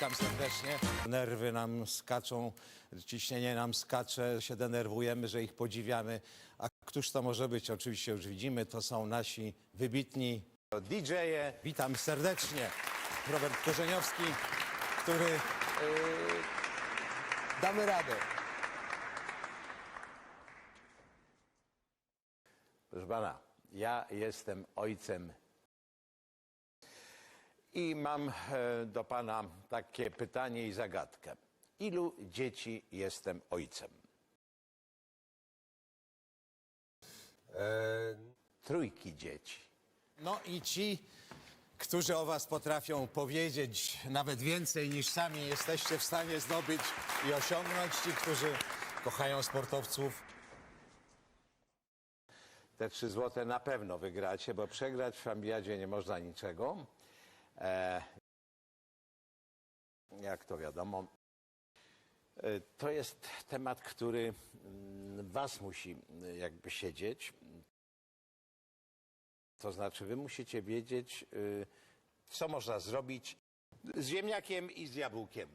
witam serdecznie. Nerwy nam skaczą, ciśnienie nam skacze, się denerwujemy, że ich podziwiamy. A któż to może być? Oczywiście już widzimy, to są nasi wybitni DJ-e. Witam serdecznie. Robert Korzeniowski, który Damy radę. Proszę pana, ja jestem ojcem i mam e, do pana takie pytanie i zagadkę. Ilu dzieci jestem ojcem? E, Trójki dzieci. No i ci, którzy o was potrafią powiedzieć nawet więcej niż sami jesteście w stanie zdobyć i osiągnąć, ci, którzy kochają sportowców. Te trzy złote na pewno wygracie, bo przegrać w Ambiadzie nie można niczego. E, jak to wiadomo, e, to jest temat, który mm, was musi mm, jakby siedzieć. To znaczy, wy musicie wiedzieć, y, co można zrobić z ziemniakiem i z jabłkiem.